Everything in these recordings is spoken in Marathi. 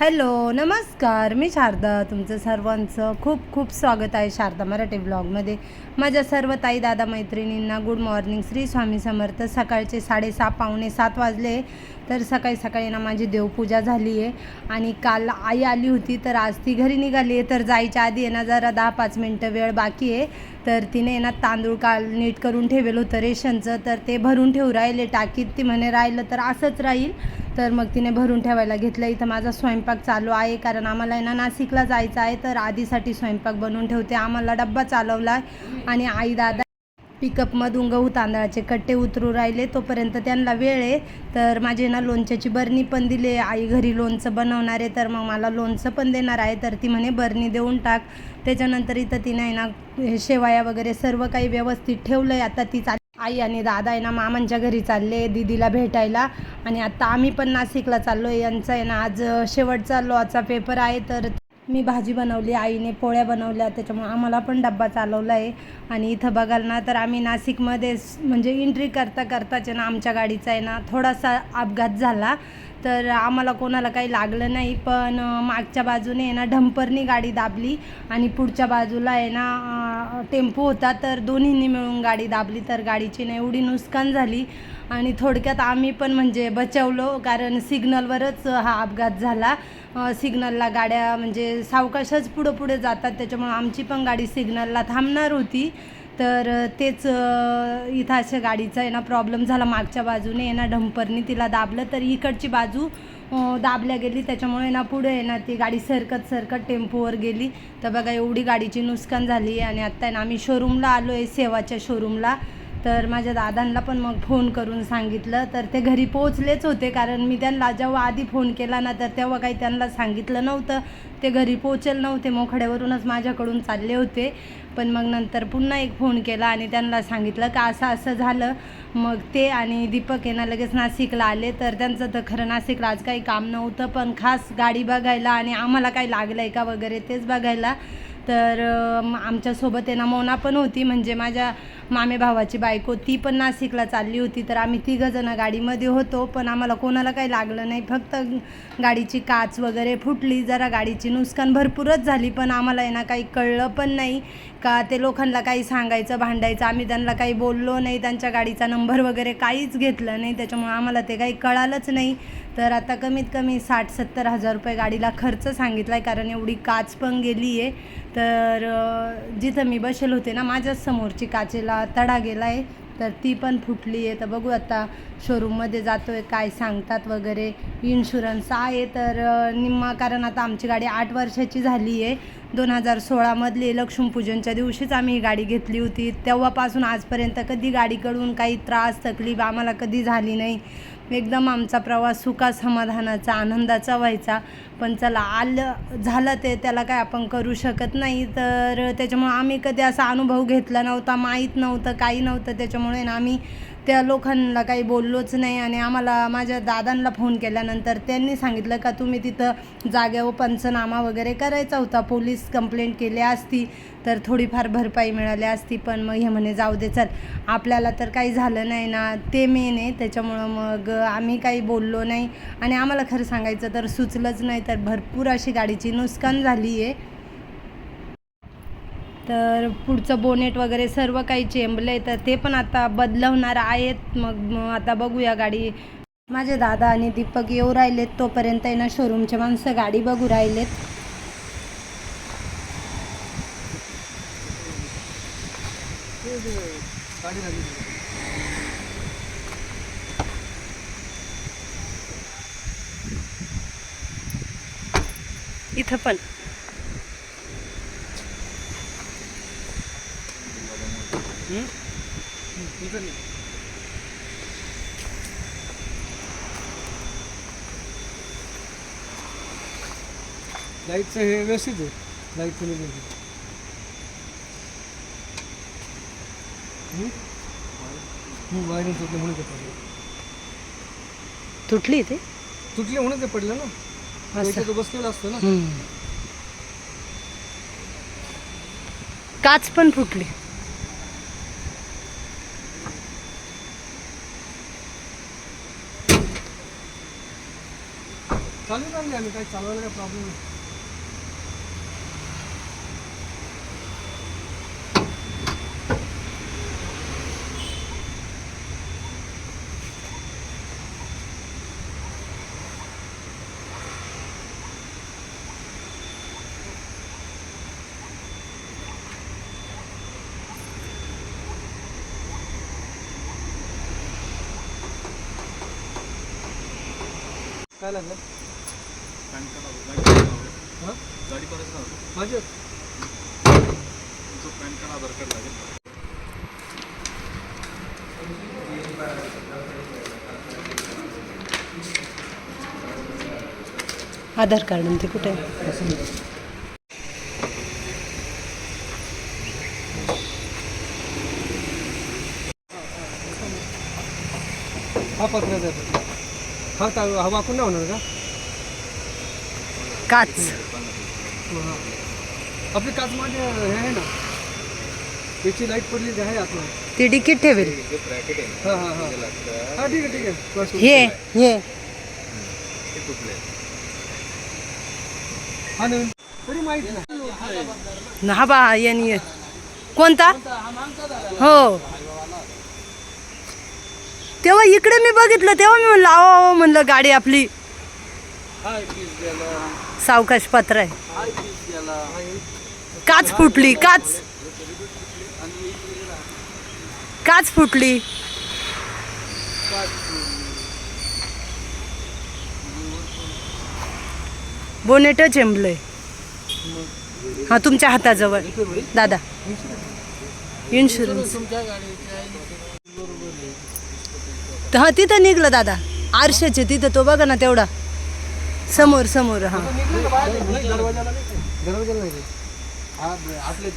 हॅलो नमस्कार. मी शारदा तुमचं सर्वांचं खूप खूप स्वागत आहे शारदा मराठी ब्लॉगमध्ये. माझ्या सर्व ताई दादा मैत्रिणींना गुड मॉर्निंग. श्री स्वामी समर्थ. सकाळचे साडेसहा पावणे सात वाजले. तर सकाळी सकाळी ना माझी देवपूजा झाली आहे आणि काल आई आली होती तर आज ती घरी निघाली आहे तर जायच्या आधी आहे ना जरा दहा पाच मिनटं वेळ बाकी आहे तर तिने ना तांदूळ काल नीट करून ठेवेल होतं रेशनचं. तर ते भरून ठेवू राहिले. टाकीत ती म्हणे राहिलं तर असंच राहील. तर मग तिने भरून ठेवायला घेतलं. इथं माझा स्वयंपाक चालू आहे कारण आम्हाला आहे ना नाशिकला जायचं आहे. तर आधीसाठी स्वयंपाक बनवून ठेवते. आम्हाला डब्बा चालवला आहे आणि आई दादा पिकअपमधून गहू तांदळाचे कट्टे उतरू राहिले. तोपर्यंत त्यांना वेळ आहे. तर माझी ना लोणच्याची बरणी पण दिली आहे. आई घरी लोणचं बनवणार आहे तर मग मला लोणचं पण देणार आहे. तर ती म्हणे बरणी देऊन टाक. त्याच्यानंतर इथं तिने आहे ना हे शेवाया वगैरे सर्व काही व्यवस्थित ठेवलं आहे आता ती चाल आई आणि दादा आहे ना मामांच्या घरी चालले दीदीला भेटायला. आणि आता आम्ही पण नाशिकला चाललो आहे यांचा आहे ना आज शेवटचा लॉचा पेपर आहे. तर मी भाजी बनवली आईने पोळ्या बनवल्या त्याच्यामुळे आम्हाला पण डब्बा चालवला आहे आणि इथं बघाल ना तर आम्ही नाशिकमध्ये म्हणजे एंट्री करता करताच आहे ना आमच्या गाडीचा आहे ना थोडासा अपघात झाला. तर आम्हाला कोणाला काही लागलं नाही पण मागच्या बाजूने आहे ना ढंपरनी गाडी दाबली. आणि पुढच्या बाजूला आहे ना टेम्पो होता तर दोन्हींनी मिळून गाडी दाबली. तर गाडीची ना एवढी नुकसान झाली. आणि थोडक्यात आम्ही पण म्हणजे बचावलो कारण सिग्नलवरच हा अपघात झाला. सिग्नलला गाड्या म्हणजे सावकाशच पुढं पुढे जातात त्याच्यामुळं आमची पण गाडी सिग्नलला थांबणार होती. तर तेच इथं अशा गाडीचा आहे ना प्रॉब्लेम झाला. मागच्या बाजूने आहे ना डंपरनी तिला दाबलं तर इकडची बाजू दाबल्या गेली. त्याच्यामुळे ना पुढे आहे ना ती गाडी सरकत सरकत टेम्पोवर गेली. तर बघा एवढी गाडीची नुकसान झाली आहे. आणि आत्ता आहे ना आम्ही शोरूमला आलो आहे सेवाच्या शोरूमला तर माझ्या दादांना पण मग फोन करून सांगितलं. तर ते घरी पोहोचलेच होते कारण मी त्यांना जेव्हा आधी फोन केला ना तर तेव्हा काही त्यांना सांगितलं नव्हतं. ते घरी पोहोचेल नव्हते मोखड्यावरूनच माझ्याकडून चालले होते. पण मग नंतर पुन्हा एक फोन केला आणि त्यांना सांगितलं का असं असं झालं. मग ते आणि दीपक यांना लगेच नाशिकला आले. तर त्यांचं तर खरं नाशिकला आज काही काम नव्हतं पण खास गाडी बघायला आणि आम्हाला काही लागलं आहे का वगैरे तेच बघायला. तर आमच्यासोबत आहे ना मोना पण होती. म्हणजे माझ्या मामे भावाची बायको ती पण नाशिकला चालली होती. तर आम्ही तिघंजणं गाडीमध्ये होतो. पण आम्हाला कोणाला काही लागलं नाही. फक्त गाडीची काच वगैरे फुटली. जरा गाडीची नुकसान भरपूरच झाली. पण आम्हाला आहे ना काही कळलं पण नाही. का ते लोकांना काही सांगायचं भांडायचं आम्ही त्यांना काही बोललो नाही. त्यांच्या गाडीचा नंबर वगैरे काहीच घेतलं नाही. त्याच्यामुळे आम्हाला ते काही कळालंच नाही. तर आता कमीत कमी साठ सत्तर हजार रुपये गाडीला खर्च सांगितला आहे कारण एवढी काच पण गेली आहे तर जिथं मी बसेल होते ना माझ्याच समोरची काचेला तडा गेला आहे तर ती पण फुटली आहे तर बघू आता शोरूममध्ये जातो आहे काय सांगतात वगैरे. इन्शुरन्स आहे तर निम्मा कारण आता आमची गाडी आठ वर्षाची झाली आहे दोन हजार सोळामधली लक्ष्मीपूजनच्या दिवशीच आम्ही ही गाडी घेतली होती. तेव्हापासून आजपर्यंत कधी गाडीकडून काही त्रास तकलीफ आम्हाला कधी झाली नाही. एकदम आमचा प्रवास सुखा समाधानाचा आनंदाचा व्हायचा. पण चला आलं झालं ते त्याला काय आपण करू शकत नाही. तर त्याच्यामुळे आम्ही कधी असा अनुभव घेतला नव्हता माहीत नव्हतं काही नव्हतं. त्याच्यामुळे ना आम्ही त्या लोकांना काही बोललोच नाही आणि आम्हाला माझ्या दादांना फोन केल्यानंतर त्यांनी सांगितलं का तुम्ही तिथं जागेवर हो, पंचनामा वगैरे करायचा होता. पोलीस कंप्लेंट केली असती तर थोडीफार भरपाई मिळाली असती पण मग हे म्हणे जाऊ दे चल आपल्याला तर काही झालं नाही ना. ते मेन आहे. त्याच्यामुळं मग आम्ही काही बोललो नाही. आणि आम्हाला खरं सांगायचं तर सुचलंच नाही. तर भरपूर अशी गाडीची नुकसान झाली आहे तर पुढचं बोनेट वगैरे सर्व काही चेंबलं आहे तर ते पण आता बदलवणार आहेत. मग मग आता बघूया गाडी. माझे दादा आणि दीपक येऊ राहिलेत तोपर्यंत आहे ना शोरूमचे माणसं गाडी बघू राहिलेत. इथं पण. लाईटचं हे व्यवस्थित आहे. लाइट वायरिंग तुटली म्हणून तुटली ते? तुटली म्हणून ते पडलं ना? असं. बसलेलं असतं ना. काच पण फुटली. चालू चालली आम्ही काही चालवायला काय प्रॉब्लेम नाही. काय लागलं? हां? माझ्या? आधार कार्ड आणि ते कुठे? आहे? हा पत्र्याचा आहे पत्रा. हा का हा वाकून नाही होणार का? काच. हा. आपली काच माझे हे आहे ना? त्याची लाइट पडली आहे आतमध्ये ती डिकीट ठेवेल. हा हा हा. हा ठीक आहे ठीक आहे. बस. हे हे हा नवीन. तरी माहीत नाही. हा बा यांनी कोणता? हो. तेव्हा इकडे मी बघितलं तेव्हा मी म्हणलं आहो म्हणलं गाडी आपली. सावकाश पत्र आहे. काच फुटली काच. काच फुटली. बोनेट चेंबलंय हा तुमच्या हाताजवळ. दादा. इन्शुरन्स तर हा तिथं निघलं दादा. आरशाचे तिथं तो बघा ना तेवढा. समोर समोर हा.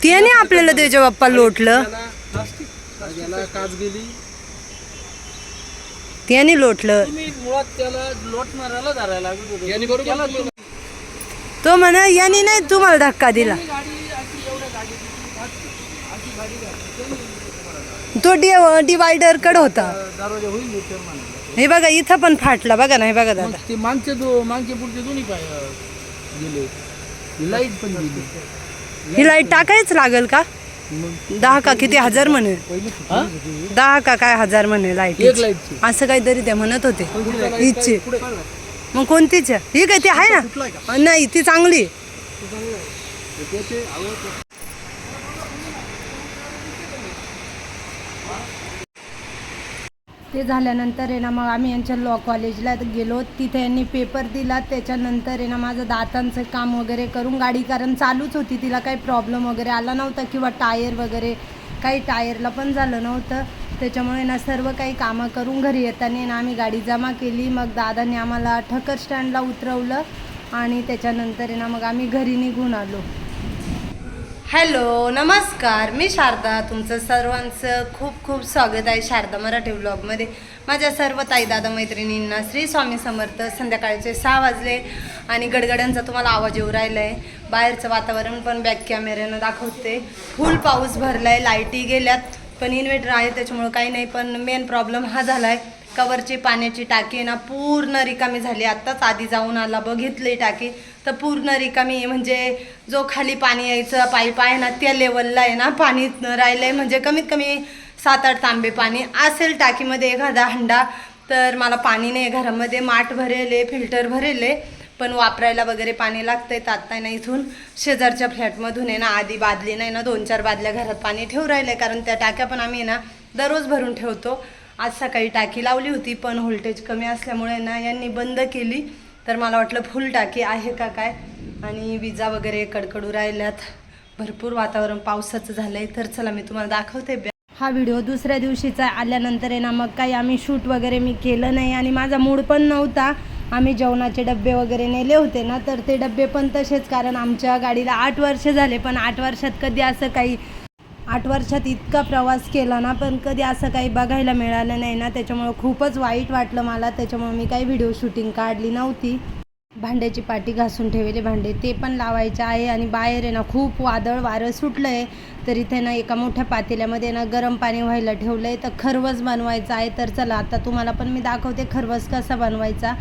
त्याने आपल्याला त्याच्या बाप्पा लोटलं. काच गेली त्याने लोटलं. मुळात त्याला लोट मारायला धरायला लागत यांनी बरोबर तो म्हणा याने नाही तुम्हाला धक्का दिला. तो डिवायडर कड होता. दरवाजा होईल रिपेअर म्हणाले हे बघा इथं पण फाटला बघा ना हे बघा दादा. ते मागचे दो मागचे पुढचे दोन्ही पाय अं, गेले. लाइट पण गेली. ही लाइट टाकायच लागेल का? मग दहा का किती हजार म्हणे. दहा का काय हजार म्हणे लाइट? एक लाईटची. असं काहीतरी ते म्हणत होते. पुढे मग कोणतीच? ही काय ती आहे ना? नाही ती चांगली. त्याचे ते झाल्यानंतर आहे ना मग आम्ही यांच्या लॉ कॉलेजला गेलो. तिथे यांनी पेपर दिला. त्याच्यानंतर आहे ना माझं दातांचं काम वगैरे करून गाडी कारण चालूच होती. तिला काही प्रॉब्लेम वगैरे आला नव्हता किंवा टायर वगैरे काही टायरला पण झालं नव्हतं. त्याच्यामुळे ना सर्व काही कामं करून घरी येताना ना आम्ही गाडी जमा केली. मग दादाने आम्हाला ठकर स्टँडला उतरवलं. आणि त्याच्यानंतर आहे ना मग आम्ही घरी निघून आलो. हॅलो नमस्कार. मी शारदा तुमचं सर्वांचं खूप खूप स्वागत आहे शारदा मराठी ब्लॉगमध्ये. माझ्या सर्व ताई दादा मैत्रिणींना श्री स्वामी समर्थ संध्याकाळचे सहा वाजले आणि गडगड्यांचा तुम्हाला आवाज येऊ राहिला आहे बाहेरचं वातावरण पण बॅक कॅमेऱ्यानं दाखवते. फुल पाऊस भरला आहे लाईटी गेल्यात. पण इन्व्हर्टर आहे त्याच्यामुळं काही नाही पण मेन प्रॉब्लेम हा झाला आहे कवरची पाण्याची टाकी आहे ना पूर्ण रिकामी झाली. आत्ताच आधी जाऊन आला बघितली टाकी. तर पूर्ण रिकामी म्हणजे जो खाली पाणी यायचं पाईप आहे ना त्या लेवलला आहे ना पाणी राहिलं आहे म्हणजे कमीत कमी सात आठ तांबे पाणी असेल टाकीमध्ये एखादा हंडा तर मला पाणी नाही घरामध्ये. माठ भरेल आहे फिल्टर भरेल आहे पण वापरायला वगैरे पाणी लागतं आहे आत्ता ना इथून. शेजारच्या फ्लॅटमधून आहे ना आधी बादली नाही ना दोन चार बादल्या घरात पाणी ठेवू राहिले कारण त्या टाक्या पण आम्ही ना दररोज भरून ठेवतो. आज सकाळी टाकी लावली होती पण व्होल्टेज कमी असल्यामुळे ना यांनी बंद केली. तर मला वाटलं फुल टाकी आहे का काय? आणि विजा वगैरे कडकडू राहिल्यात. भरपूर वातावरण पावसाचं झालंय. तर चला मी तुम्हाला दाखवते. हा व्हिडिओ दुसऱ्या दिवशीचा आल्यानंतर आहे ना मग काही आम्ही शूट वगैरे मी केलं नाही. आणि माझा मूड पण नव्हता. आम्ही जेवणाचे डबे वगैरे नेले होते ना तर ते डबे पण तसेच. कारण आमच्या गाडीला आठ वर्ष झाले पण आठ वर्षात कधी असं काही आठ वर्षात इतका प्रवास केला ना पण कधी असं काही बघायला मिळालं नाही ना त्याच्यामुळं खूपच वाईट वाटलं मला त्याच्यामुळं मी काही व्हिडिओ शूटिंग काढली नव्हती. भांड्याची पाटी घासून ठेवलेले भांडे ते पण लावायचे आहे आणि बाहेर आहे ना खूप वादळ वारं सुटलं आहे तर इथे ना एका मोठ्या पातेल्यामध्ये ना गरम पाणी व्हायला ठेवलं आहे तर खरवस बनवायचा आहे. तर चला आता तुम्हाला पण मी दाखवते खरवस कसा बनवायचा.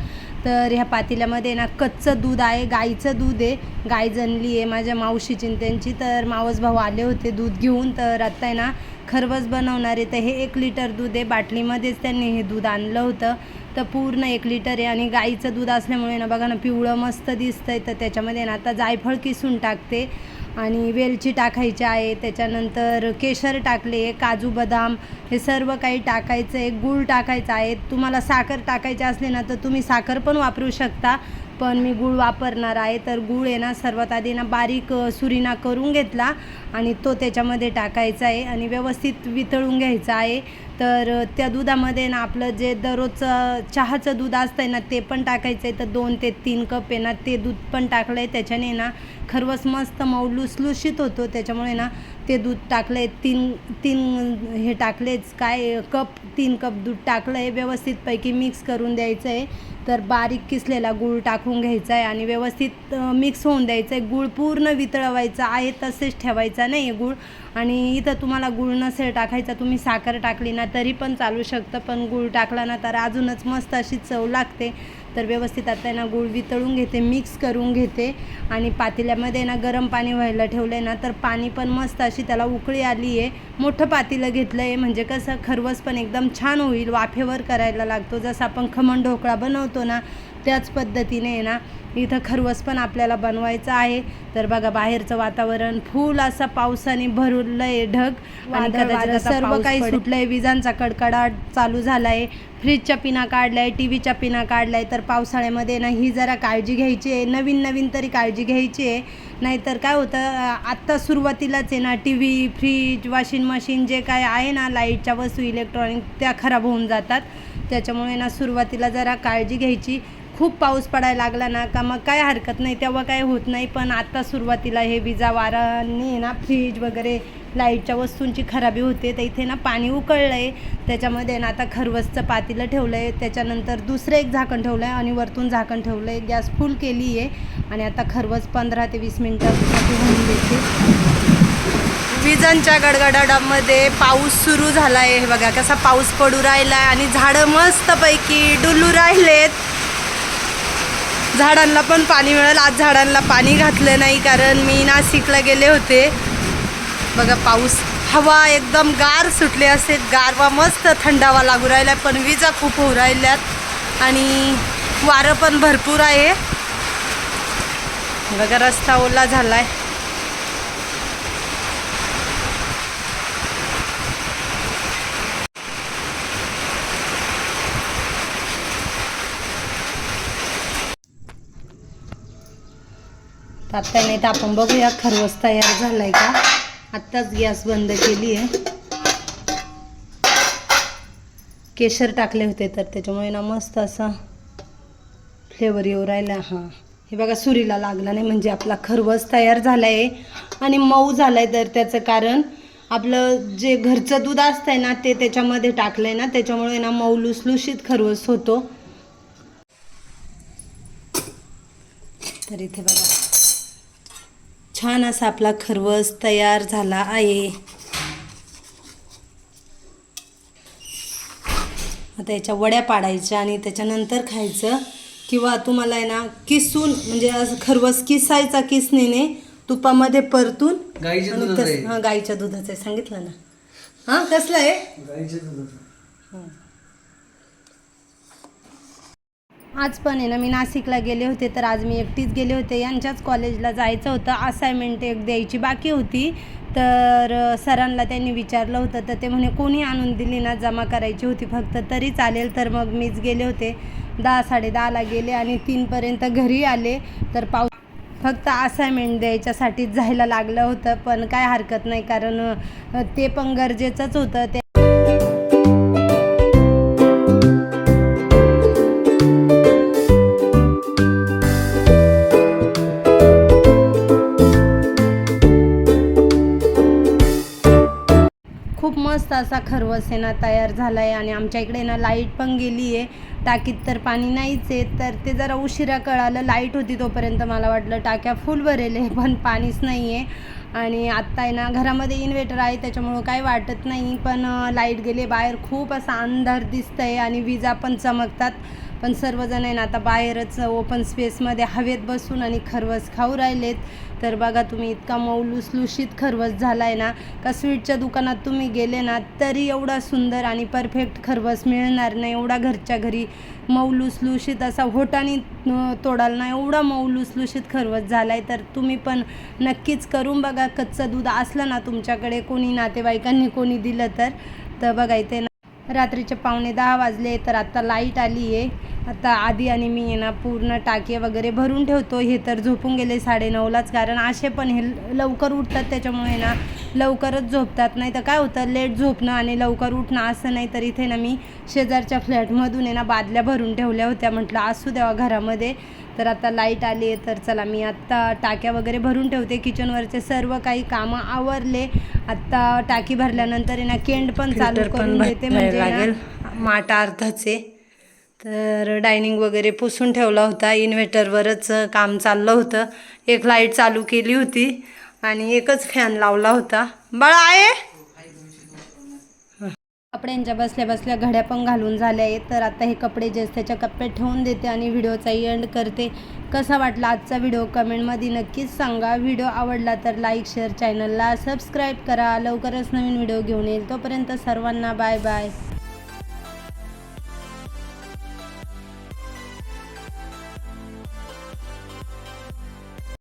तर ह्या पातेल्यामध्ये ना कच्चं दूध आहे गाईचं दूध आहे. गाय जनली आहे माझ्या मावशीची चिंत्यांची त्यांची. तर मावस भाऊ आले होते दूध घेऊन. तर आत्ता आहे ना खरवस बनवणारे तर हे एक लिटर दूध आहे. बाटलीमध्येच त्यांनी हे दूध आणलं होतं. तर पूर्ण एक लिटर आहे आणि गाईचं दूध असल्यामुळे ना बघा ना पिवळं मस्त दिसतंय. तर त्याच्यामध्ये ना आता जायफळ किसून टाकते आणि वेलची टाकायची आहे. त्याच्यानंतर केशर टाकले काजू बदाम हे सर्व काही टाकायचं आहे. गूळ टाकायचं आहे. तुम्हाला साखर टाकायची असली ना तर तुम्ही साखर पण वापरू शकता. पण मी गूळ वापरणार आहे तर गूळ आहे ना सर्वात आधी ना बारीक सुरीना करून घेतला आणि तो त्याच्यामध्ये टाकायचा आहे आणि व्यवस्थित वितळून घ्यायचा आहे. तर त्या दुधामध्ये ना आपलं जे दररोजचं चहाचं दूध असतं आहे ना ते पण टाकायचं आहे तर दोन ते तीन कप आहे ना ते दूध पण टाकलं आहे त्याच्याने ना खरवस मस्त मऊ लुसलुशीत होतो. त्याच्यामुळे ना ते दूध टाकलं आहे तीन तीन हे टाकलेच. काय कप तीन कप दूध टाकलं आहे व्यवस्थितपैकी मिक्स करून द्यायचं आहे तर बारीक किसलेला गूळ टाकून घ्यायचा आहे आणि व्यवस्थित मिक्स होऊन द्यायचं आहे गूळ पूर्ण वितळवायचा आहे तसेच ठेवायचा नाही गूळ. आणि इथं तुम्हाला गूळ नसेल टाकायचा तुम्ही साखर टाकली ना तरी पण चालू शकतं. पण गूळ टाकला ना तर अजूनच मस्त अशी चव लागते. तर व्यवस्थित आता ना गूळ वितळून घेते मिक्स करून घेते. आणि पातेल्यामध्ये ना गरम पाणी व्हायला ठेवलं आहे ना तर पाणी पण मस्त अशी त्याला उकळी आली आहे. मोठं पातेलं घेतलं आहे म्हणजे कसं खरवस पण एकदम छान होईल वाफेवर करायला लागतो. जसं आपण खमण ढोकळा बनवतो ना त्याच पद्धतीने आहे ना इथं खरवस पण आपल्याला बनवायचं आहे. तर बघा बाहेरचं वातावरण फुल असं पावसाने भरलं आहे ढग. आणि सर्व काही सुटलंय. विजांचा कडकडाट चालू झालाय. फ्रीजच्या पिना काढलाय टी व्हीच्या पिना काढलाय. तर पावसाळ्यामध्ये ना ही जरा काळजी घ्यायची आहे. नवीन नवीन तरी काळजी घ्यायची आहे. नाहीतर काय होतं आत्ता सुरुवातीलाच आहे ना T V fridge washing machine जे काय आहे ना लाईटच्या वस्तू इलेक्ट्रॉनिक त्या खराब होऊन जातात. त्याच्यामुळे ना सुरुवातीला जरा काळजी घ्यायची. खूप पाऊस पडायला लागला ना का मग काय हरकत नाही तेव्हा काय होत नाही. पण आता सुरुवातीला हे विजा वाराने ना फ्रीज वगैरे लाईटच्या वस्तूंची खराबी होते. तर इथे ना पाणी उकळलं आहे त्याच्यामध्ये ना आता खरवसचं पातीलं ठेवलं आहे त्याच्यानंतर दुसरं एक झाकण ठेवलं आहे आणि वरतून झाकण ठेवलं आहे गॅस फुल केली आहे. आणि आता खरवस पंधरा ते वीस मिनटासाठी होऊन देते. विजांच्या गडगडाडामध्ये पाऊस सुरू झाला आहे हे बघा कसा पाऊस पडू राहिला आहे आणि झाडं मस्तपैकी डुलू राहिलेत. झाडांना पण पाणी मिळेल. आज झाडांना पाणी घातलं नाही कारण मी नाशिकला गेले होते. बघा पाऊस. हवा एकदम गार सुटली असते गारवा मस्त थंडावा लागू राहिला. पण विजा खूप होऊ राहिल्यात. आणि वारं पण भरपूर आहे. बघा रस्ता ओला झाला आहे आत्ता नाही तर आपण बघूया खरवस तयार झालाय का? आत्ताच गॅस बंद केली आहे. केशर टाकले होते तर त्याच्यामुळे ना मस्त असा फ्लेवर येऊ राहिला. हां. हे बघा सुरीला लागला नाही म्हणजे आपला खरवस तयार झाला आहे आणि मऊ झाला आहे तर त्याचं कारण आपलं जे घरचं दूध असतंय ना ते त्याच्यामध्ये टाकलंय ना त्याच्यामुळे ना मऊ लुसलुशीत खरवस होतो. तर इथे बघा. छान असा आपला खरवस तयार झाला आहे. आता याच्या वड्या पाडायच्या आणि त्याच्यानंतर खायचं. किंवा तुम्हाला आहे ना किसून म्हणजे असं खरवस किसायचा किसणीने तुपामध्ये परतून गाईच्या दुधाचं तस- आहे. हा गाईच्या दुधाचं आहे. सांगितलं ना? हां कसलं आहे? गाईच्या दुधाचं. आज पण आहे ना मी नाशिकला गेले होते तर आज मी एकटीच गेले होते. यांच्याच कॉलेजला जायचं होतं असायनमेंट एक द्यायची बाकी होती. तर सरांना त्यांनी विचारलं होतं तर ते म्हणे कोणी आणून दिली ना जमा करायची होती फक्त तरी चालेल. तर मग मीच गेले होते. दहा साडे दहाला गेले आणि तीनपर्यंत घरी आले. तर पाऊस फक्त असायनमेंट द्यायच्यासाठीच जायला लागलं होतं पण काय हरकत नाही कारण ते पण गरजेचंच होतं. ते असा खरवस आहे ना तयार झाला आहे आणि आमच्या इकडे ना लाइट पण गेली आहे टाकीत तर पाणी नाहीच आहे तर ते जरा उशिरा कळालं. लाइट होती तोपर्यंत मला वाटलं टाक्या फुल भरेल आहे पण पाणीच नाही आहे आणि आत्ता आहे ना घरामध्ये इन्व्हर्टर आहे त्याच्यामुळं काही वाटत नाही. पण लाइट गेली बाहेर खूप असा अंधार दिसतं आहे आणि विजा पण चमकतात. पण सर्वजण आहे ना आता बाहेरच ओपन स्पेसमध्ये हवेत बसून आणि खरवस खाऊ राहिलेत. तर बघा तुम्ही इतका मऊ लुसलुशीत खरवस झाला आहे ना का स्वीटच्या दुकानात तुम्ही गेले ना तरी एवढा सुंदर आणि परफेक्ट खरवस मिळणार नाही. एवढा घरच्या घरी मऊ लुसलुशीत असा होटाने तोडाल ना एवढा मऊ लुसलुशीत खरवस झाला आहे तर तुम्ही पण नक्कीच करून बघा. कच्चं दूध असलं ना तुमच्याकडे कोणी नातेवाईकांनी कोणी दिलं तर. तर बघा इथे ना रात्रीचे पावणे दहा वाजले तर आत्ता लाइट आली आहे. आता आधी आणि मी ना पूर्ण टाके वगैरे भरून ठेवतो. हे तर झोपून गेले साडेनऊलाच कारण असे पण हे लवकर उठतात त्याच्यामुळे ना लवकरच झोपतात. नाही तर काय होतं लेट झोपणं आणि लवकर उठणं असं नाही तर इथे ना मी शेजारच्या फ्लॅटमधून आहे ना बादल्या भरून ठेवल्या होत्या. म्हटलं असू द्यावा घरामध्ये. तर आता लाइट आली आहे तर चला मी आत्ता टाक्या वगैरे भरून ठेवते. किचनवरचे सर्व काही कामं आवरले. आत्ता टाकी भरल्यानंतर ना केंड पण चालू करून देते म्हणजे लागेल. माटा अर्धाचे. तर डायनिंग वगैरे पुसून ठेवला होता. इन्व्हर्टरवरच काम चाललं होतं. एक लाइट चालू केली होती आणि एकच फॅन लावला होता. बाळा आहे? कपड्यांच्या बसल्या बसल्या घड्या पण घालून झाल्या आहेत. तर आता हे कपडे जे त्याच्या कप्प्यात ठेवून देते आणि व्हिडिओचा एंड करते. कसा वाटला आजचा व्हिडिओ? कमेंटमध्ये नक्कीच सांगा. व्हिडिओ आवडला तर लाईक शेअर चॅनलला सबस्क्राईब करा. लवकरच नवीन व्हिडिओ घेऊन येईल. तोपर्यंत सर्वांना बाय बाय